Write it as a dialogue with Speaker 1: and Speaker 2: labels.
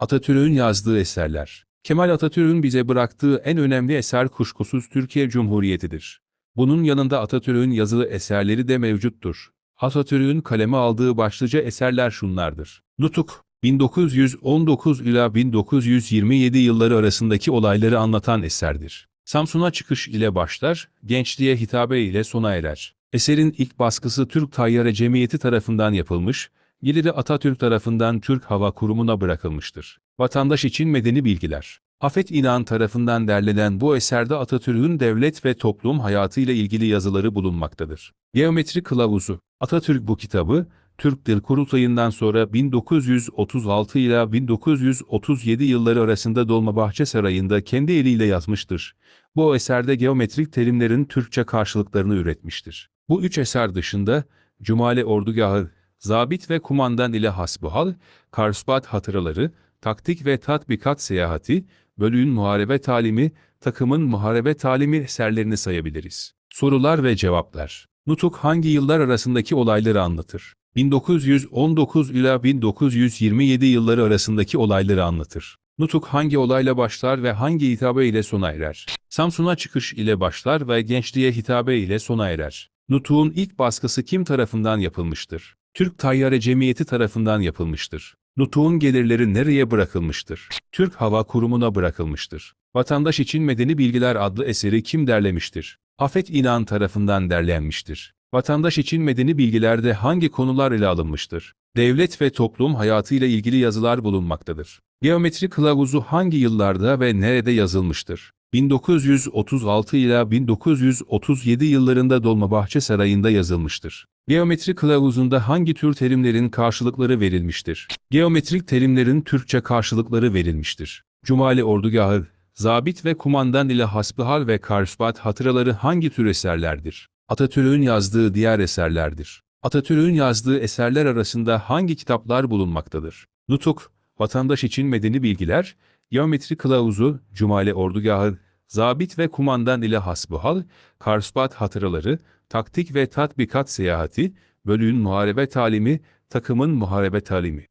Speaker 1: Atatürk'ün yazdığı eserler. Kemal Atatürk'ün bize bıraktığı en önemli eser kuşkusuz Türkiye Cumhuriyeti'dir. Bunun yanında Atatürk'ün yazılı eserleri de mevcuttur. Atatürk'ün kaleme aldığı başlıca eserler şunlardır. Nutuk, 1919 ila 1927 yılları arasındaki olayları anlatan eserdir. Samsun'a çıkış ile başlar, gençliğe hitabe ile sona erer. Eserin ilk baskısı Türk Tayyare Cemiyeti tarafından yapılmış, geliri Atatürk tarafından Türk Hava Kurumu'na bırakılmıştır. Vatandaş için medeni bilgiler. Afet İnan tarafından derlenen bu eserde Atatürk'ün devlet ve toplum hayatıyla ilgili yazıları bulunmaktadır. Geometri Kılavuzu Atatürk bu kitabı, Türk Dil Kurultayı'ndan sonra 1936 ila 1937 yılları arasında Dolmabahçe Sarayı'nda kendi eliyle yazmıştır. Bu eserde geometrik terimlerin Türkçe karşılıklarını üretmiştir. Bu üç eser dışında, Cumali Ordugahı, Zabit ve Kumandan ile Hasbuhal, Karsbat Hatıraları, Taktik ve Tatbikat Seyahati, Bölüğün Muharebe Talimi, Takımın Muharebe Talimi eserlerini sayabiliriz. Sorular ve cevaplar. Nutuk hangi yıllar arasındaki olayları anlatır? 1919 ila 1927 yılları arasındaki olayları anlatır. Nutuk hangi olayla başlar ve hangi hitabe ile sona erer? Samsun'a çıkış ile başlar ve gençliğe hitabe ile sona erer. Nutuk'un ilk baskısı kim tarafından yapılmıştır? Türk Tayyare Cemiyeti tarafından yapılmıştır. Nutuk'un gelirleri nereye bırakılmıştır? Türk Hava Kurumu'na bırakılmıştır. Vatandaş için Medeni Bilgiler adlı eseri kim derlemiştir? Afet İnan tarafından derlenmiştir. Vatandaş için medeni bilgilerde hangi konular ele alınmıştır? Devlet ve toplum hayatıyla ilgili yazılar bulunmaktadır. Geometri kılavuzu hangi yıllarda ve nerede yazılmıştır? 1936 ila 1937 yıllarında Dolmabahçe Sarayı'nda yazılmıştır. Geometri kılavuzunda hangi tür terimlerin karşılıkları verilmiştir? Geometrik terimlerin Türkçe karşılıkları verilmiştir. Cumali Ordugahı, Zabit ve Kumandan ile Hasbihal ve Karsbat hatıraları hangi tür eserlerdir? Atatürk'ün yazdığı diğer eserlerdir. Atatürk'ün yazdığı eserler arasında hangi kitaplar bulunmaktadır? Nutuk, Vatandaş için Medeni Bilgiler, Geometri Kılavuzu, Cumali Ordugahı, Zabit ve Kumandan ile Hasbuhal, Karsbat Hatıraları, Taktik ve Tatbikat Seyahati, Bölüğün Muharebe Talimi, Takımın Muharebe Talimi.